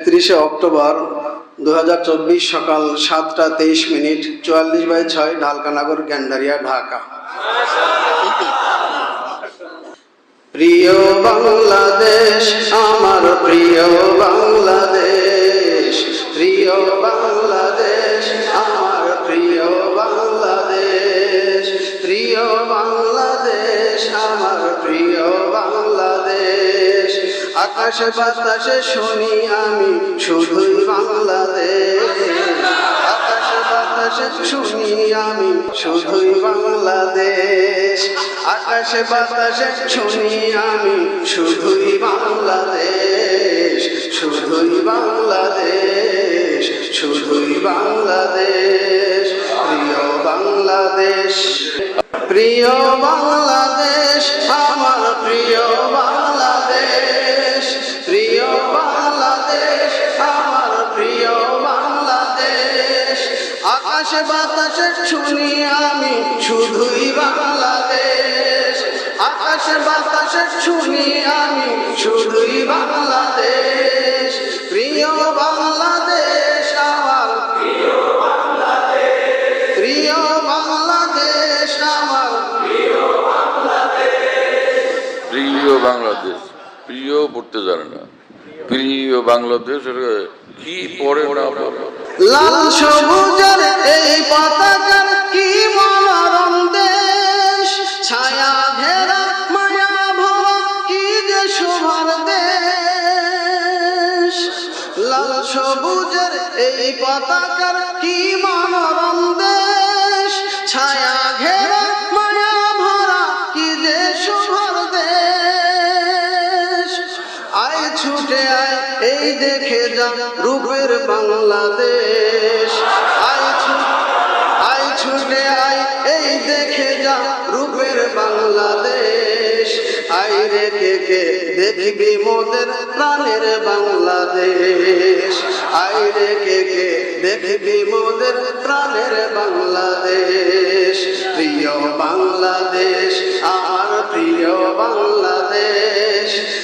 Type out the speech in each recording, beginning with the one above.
একত্রিশে অক্টোবর দু হাজার চব্বিশ সকাল সাতটা তেইশ মিনিট, চুয়াল্লিশ বাই ছয়, ঢালকানগর, গ্যান্ডারিয়া, ঢাকা। প্রিয় বাংলাদেশ, আমার প্রিয় বাংলাদেশ প্রিয় বাংলাদেশ। আকাশে বাতাসে শুনি আমি, শুধুই বাংলাদেশ। আকাশে বাতাসে শুনি আমি, শুধুই বাংলাদেশ। আকাশে বাতাসে শুনি আমি, শুধুই বাংলাদেশ। শুধুই বাংলাদেশ শুধুই বাংলাদেশ। প্রিয় বাংলাদেশ প্রিয় বাংলাদেশ। আকাশে বাতাসে শুনি আমি শুধুই বাংলাদেশ। আকাশে, বাতাসে শুনি আমি শুধুই বাংলাদেশ। প্রিয় বাংলাদেশ আমার। প্রিয় বাংলাদেশ আমার। প্রিয় বাংলাদেশ, প্রিয় পড়তে জানে না। প্রিয় বাংলাদেশ কি পড়ে পড়ে? লাল সবুজের এই পতাকার কি মনোরম দেশ ছায়া ঘেরা মায়া ভরা কি যে শোভার দেশ? লাল সবুজের এই পতাকার কি মনোরম দেশ ছায়া ঘেরা মায়া ভরা কি যে শোভার দেশ? আয় ছুটে আয় এই দেখে যা রূপের বাংলাদেশ। আয় আই ছুটে আই এই দেখে যা রূপের বাংলাদেশ। আই রেখে কে দেখবি মোদের প্রাণের বাংলাদেশ। আই রেখে কে দেখবি মোদের প্রাণের বাংলাদেশ। প্রিয় বাংলাদেশ, আমার প্রিয় বাংলাদেশ।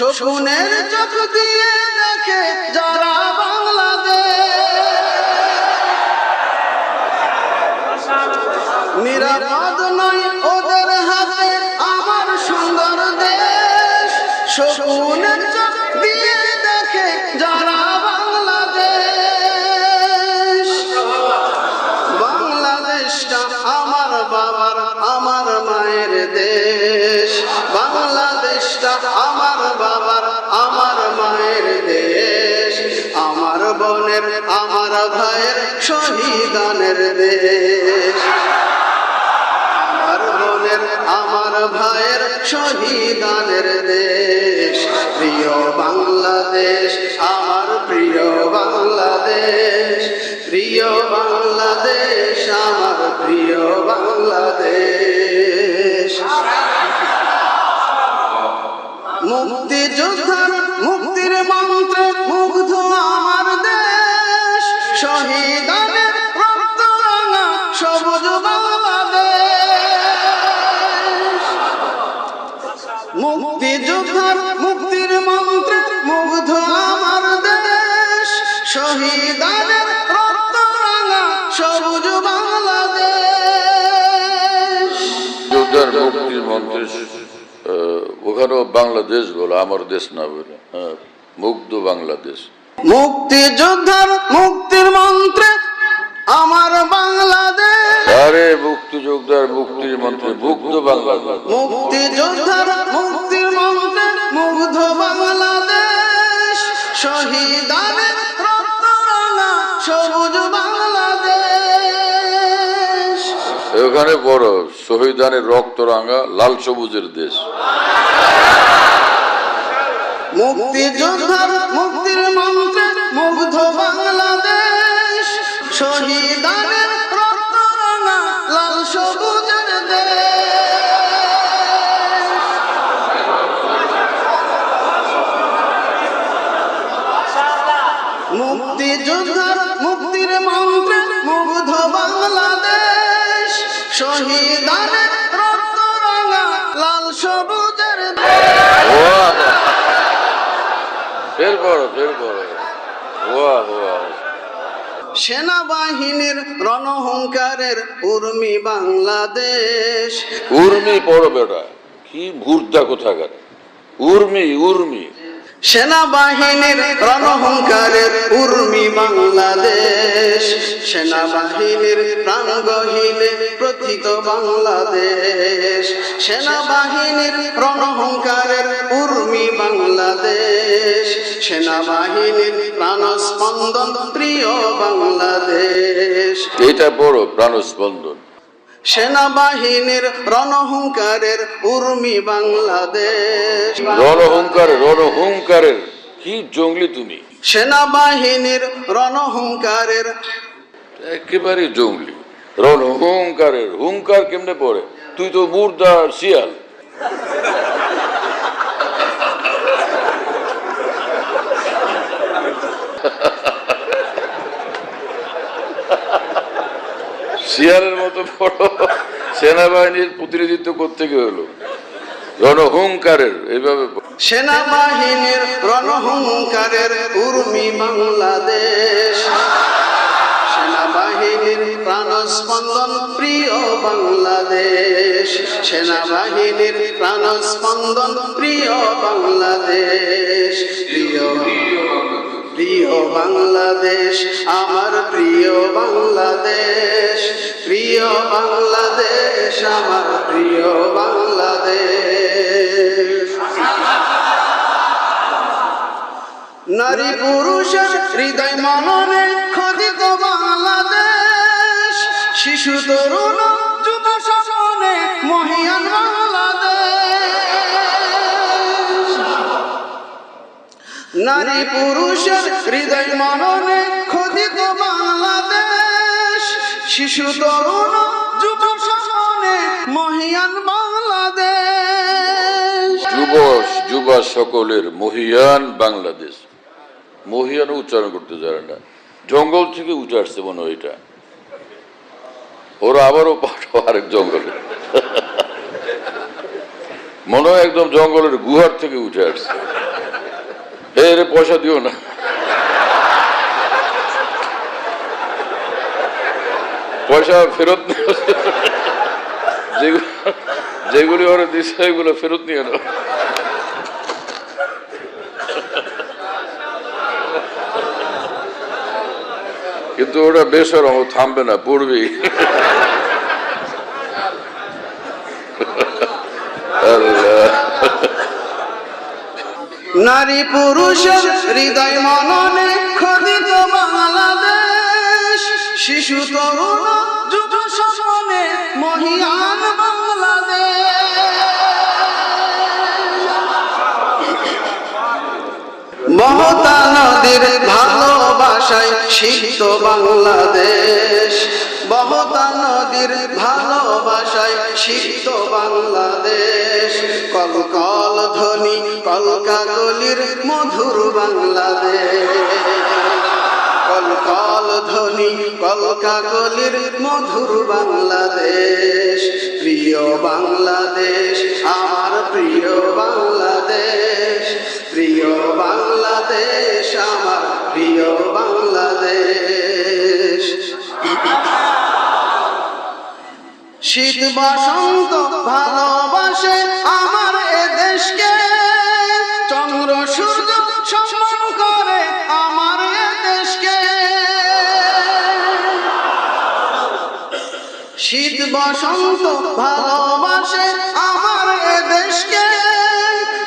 শকুনের চোখ দিয়ে দেখে যারা বাংলাদেশ। নিরাপদ নয় ওদের হাতে আমার সুন্দর দেশ। শকুনের চোখ দিয়ে দেখে যারা বাংলাদেশ। বাংলাদেশটা আমার বাবার, আমার মায়ের দেশ। বাংলাদেশটা বোনের আমার ভাইয়ের শহীদানের দেশ। আমার বোনের, আমার ভাইয়ের শহীদানের দেশ। প্রিয় বাংলাদেশ, আমার প্রিয় বাংলাদেশ। প্রিয় বাংলাদেশ, আমার প্রিয় বাংলাদেশ। মুক্তিযোদ্ধার মুক্তির মন্ত্রে মুগ্ধ শহীদানের সবুজ বাংলাদেশ। মুক্তিযোদ্ধার মুক্তির মন্ত্রে মুগ্ধ আমার দেশ। শহীদানের সবুজ বাংলাদেশ। যোদ্ধার ওখানেও বাংলাদেশ বলো, আমার দেশ না বলে হ্যাঁ মুগ্ধ বাংলাদেশ। মুক্তিযোদ্ধার মুক্তির মন্ত্রে আমার বাংলাদেশ। আরে মুক্তিযোদ্ধার মুক্তির মন্ত্রে মুগ্ধ বাংলাদেশ। মুক্তিযোদ্ধার মুক্তির মন্ত্রে মুগ্ধ বাংলাদেশ। শহীদানের রক্ত রাঙা সবুজ বাংলাদেশ। এখানে বড় শহীদানের রক্ত রাঙা লাল সবুজের দেশ। মুক্তিযোদ্ধার মুক্তিযোদ্ধার মুক্তির মন্ত্রে মুগ্ধ বাংলাদেশ। শহীদানের রক্ত রাঙা লাল সবুজের ফের পড়ো ফের পড়ো ওয়াহ ওয়াহ সেনাবাহিনীর রণহংকারের উর্মি বাংলাদেশ। উর্মি পড়ো বেটা কি ভূর্তা কোথাকার উর্মি উর্মি। সেনাবাহিনীর রণহংকারের উর্মি বাংলাদেশ। সেনাবাহিনীর প্রাণগহীনে প্রথিত বাংলাদেশ। সেনাবাহিনীর রণহংকারের উর্মি বাংলাদেশ। সেনাবাহিনীর প্রাণস্পন্দন প্রিয় বাংলাদেশ। এটা পড়ো প্রাণস্পন্দন। সেনাবাহিনীর রণহুঙ্কারের উর্মি বাংলাদেশ। রণহুঙ্কার রণহুঙ্কারের কি জঙ্গলি তুমি? সেনাবাহিনীর রণহুঙ্কারের একেবারে জঙ্গলি। রণহুঙ্কারের হুঙ্কার কেমনে পড়ে? তুই তো মুর্দা শিয়াল। শিয়ালের মতো বড় সেনাবাহিনীর প্রতিনিধিত্ব করতে গিয়ে হলো। রণহুঙ্কারের, এইভাবে সেনাবাহিনীর রণহুঙ্কারের উর্মি বাংলাদেশ। সেনাবাহিনীর প্রাণস্পন্দন প্রিয় বাংলাদেশ। সেনাবাহিনীর প্রাণস্পন্দন প্রিয় বাংলাদেশ। প্রিয় প্রিয় বাংলাদেশ, আমার প্রিয় বাংলাদেশ প্রিয় বাংলাদেশ, আমার প্রিয় বাংলাদেশ। নারী পুরুষের হৃদয় মননে খোদিত বাংলাদেশ, শিশু তরুণ নারী পুরুষের হৃদয় মননে খোদিত বাংলাদেশ। শিশু, তরুণ, যুব সপনে মহিয়ান বাংলাদেশ। যুব, যুবা সকলের মহিয়ান বাংলাদেশ। মহিয়ান উচ্চারণ করতে জানে না। জঙ্গল থেকে উঠে আসছে মনে হয় এটা। ওরা আবারও পাঠাও আরেক জঙ্গলে। মনে হয় একদম জঙ্গলের গুহার থেকে উঠে আসছে। এ রে পয়সা দিও না। পয়সা ফেরত। যেগুলি ওরা দিচ্ছে এগুলো ফেরত নিয়ে নাও। কিন্তু ওটা বেসরম ও থামবে না, পড়বেই। আল্লাহ। নারী পুরুষের হৃদয় মননে খোদিত বাংলাদেশ। শিশু, তরুণ, যুব সপনে মহিয়ান বাংলাদেশ। মমতা নদীর ভালোবাসায় সিদ্ধ বাংলাদেশ। মমতা নদীর ভালোবাসায় সিদ্ধ বাংলাদেশ। কল কল ধ্বনি কলকা গলির মধুর বাংলাদেশ। কল কল ধ্বনি কলকা গলির মধুর বাংলাদেশ। প্রিয় বাংলাদেশ, আমার প্রিয় শীত বসন্ত ভালোবাসে আমার এ দেশকে। চন্দ্র, সূর্য সম্মান করে আমার এ দেশকে। শীত বসন্ত ভালোবাসে আমার এ দেশকে।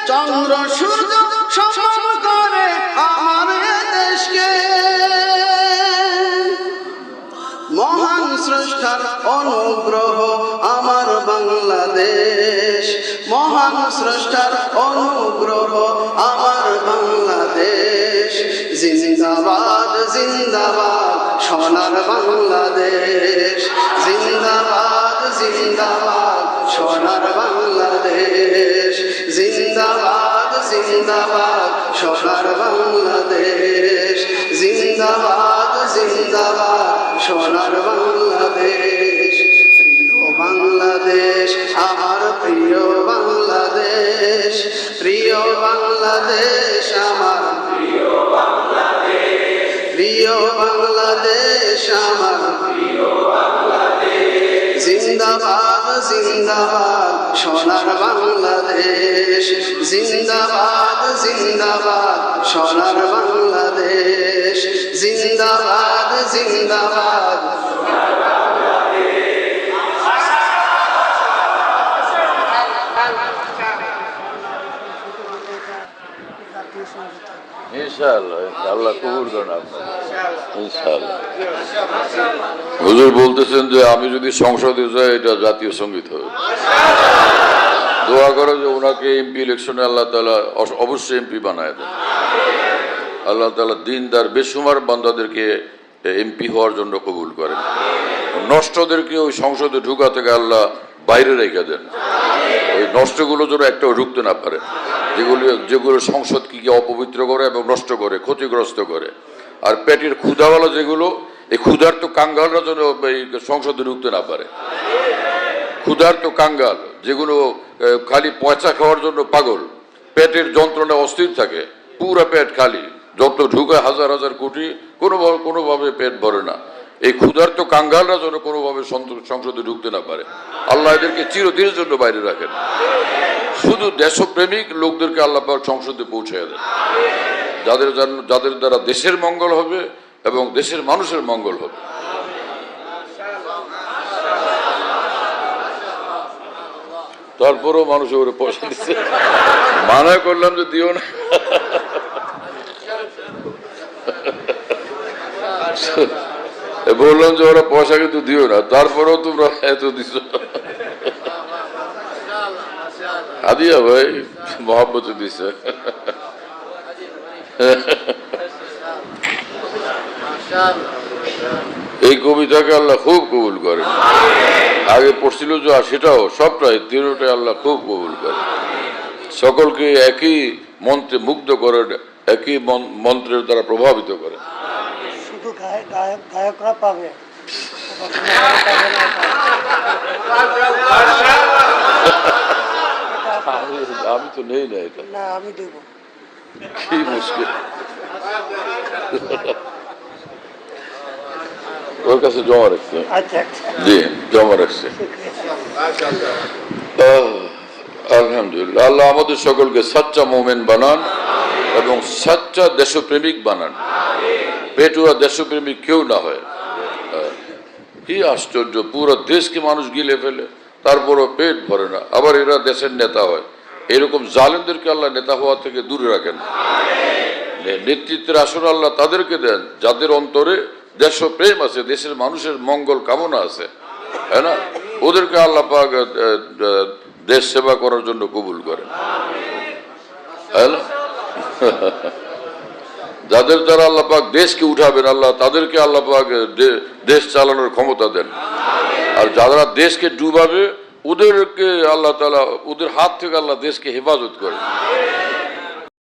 চন্দ্র, সূর্য সম্মান করে আমার এ দেশকে। মহান স্রষ্টার অনুগ্রহ স্রষ্টার অনুগ্রহ আমার বাংলাদেশ। জিন্দাবাদ জিন্দাবাদ, সোনার বাংলাদেশ। জিন্দাবাদ জিন্দাবাদ, সোনার বাংলাদেশ। জিন্দাবাদ জিন্দাবাদ, সোনার বাংলাদেশ। জিন্দাবাদ জিন্দাবাদ, সোনার বাংলাদেশ। প্রিয় বাংলাদেশ আমার প্রিয় বাংলাদেশ প্রিয় বাংলাদেশ আমার প্রিয় বাংলাদেশ আমার জিন্দাবাদ জিন্দাবাদ সোনার বাংলাদেশ জিন্দাবাদ জিন্দাবাদ সোনার বাংলাদেশ জিন্দাবাদ জিন্দাবাদ। ইনশাআল্লাহ আল্লাহ কবুল করেন ইনশাআল্লাহ। হুজুর বলতেছেন যে আমি যদি সংসদে যাই এটা জাতীয় সংগীত হবে। দোয়া করো যে ওনাকে এমপি ইলেকশনে আল্লাহ তালা অবশ্যই এমপি বানায় দেন। আল্লাহ তালা দিনদার বেসুমার বান্দাদেরকে এমপি হওয়ার জন্য কবুল করেন। নষ্টদেরকে ওই সংসদে ঢুকা থেকে আল্লাহ বাইরে রেখে দেন। ওই নষ্টগুলো যেন একটাও ঢুকতে না পারে। যেগুলি যেগুলো সংসদ কি কি অপবিত্র করে এবং নষ্ট করে, ক্ষতিগ্রস্ত করে। আর পেটের ক্ষুধাওয়ালা যেগুলো, এই ক্ষুধার্ত কাঙ্গালরা যেন এই সংসদে ঢুকতে না পারে। ক্ষুধার্ত কাঙ্গাল, যেগুলো খালি পয়সা খাওয়ার জন্য পাগল। পেটের যন্ত্রণা অস্থির থাকে, পুরো পেট খালি। যত ঢুকে হাজার হাজার কোটি, কোনোভাবে কোনোভাবে পেট ভরে না। এই ক্ষুধার্ত কাঙ্গালরা যেন কোনোভাবে সংসদে ঢুকতে না পারে। আল্লাহ এদেরকে চিরদিনের জন্য বাইরে রাখেন। শুধু দেশপ্রেমিক লোকদেরকে আল্লাহ সংসদে পৌঁছে দেন। যাদের যাদের দ্বারা দেশের মঙ্গল হবে এবং দেশের মানুষের মঙ্গল হবে। তারপরেও মানুষ ওরে পয়সা দিচ্ছে। মানা করলাম যে দিও না। বললাম যে ওরা পয়সা কিন্তু দিও না, তারপরেও তোমরা এত দিছ। আদিয়া ভাই, মহাব্বত দিছে। এই কবিতাকে আল্লাহ খুব কবুল করেন। আগে পড়ছিল যে সেটাও সবটাই তিনটাই আল্লাহ খুব কবুল করেন। সকলকে একই মন্ত্রে মুগ্ধ করেন, একই মন্ত্রের দ্বারা প্রভাবিত শুধু গায়ক গায়ক গায়করা পাবে। আমি- আমি তো নেই না এটা। না আমি দেব। কি মুশকিল। ওর কাছে জমা রাখছে। আচ্ছা আচ্ছা। জি জমা রাখছে। আলহামদুলিল্লাহ। আল্লাহ আমাদের সকলকে সাচ্চা মোমেন বানান এবং সাচ্চা দেশপ্রেমিক বানান। পেটুয়া দেশপ্রেমিক কেউ না হয়। কি আশ্চর্য, পুরো দেশকে মানুষ গিলে ফেলে, তারপরও পেট ভরে না। আবার এরা দেশের নেতা হয়। এরকম জালেমদেরকে আল্লাহ নেতা হওয়া থেকে দূরে রাখেন। নেতৃত্বের আসন আল্লাহ তাদেরকে দেন, যাদের অন্তরে দেশপ্রেম আছে, দেশের মানুষের মঙ্গল কামনা আছে। হ্যাঁ না? ওদেরকে আল্লাহ দেশ সেবা করার জন্য কবুল করেন। হ্যাঁ? যাদের দ্বারা আল্লাপাক দেশকে উঠাবেন, আল্লাহ তাদেরকে আল্লাপাক দেশ চালানোর ক্ষমতা দেন। আর যারা দেশকে ডুবাবে, ওদেরকে আল্লাহ তালা ওদের হাত থেকে আল্লাহ দেশকে হেফাজত করেন।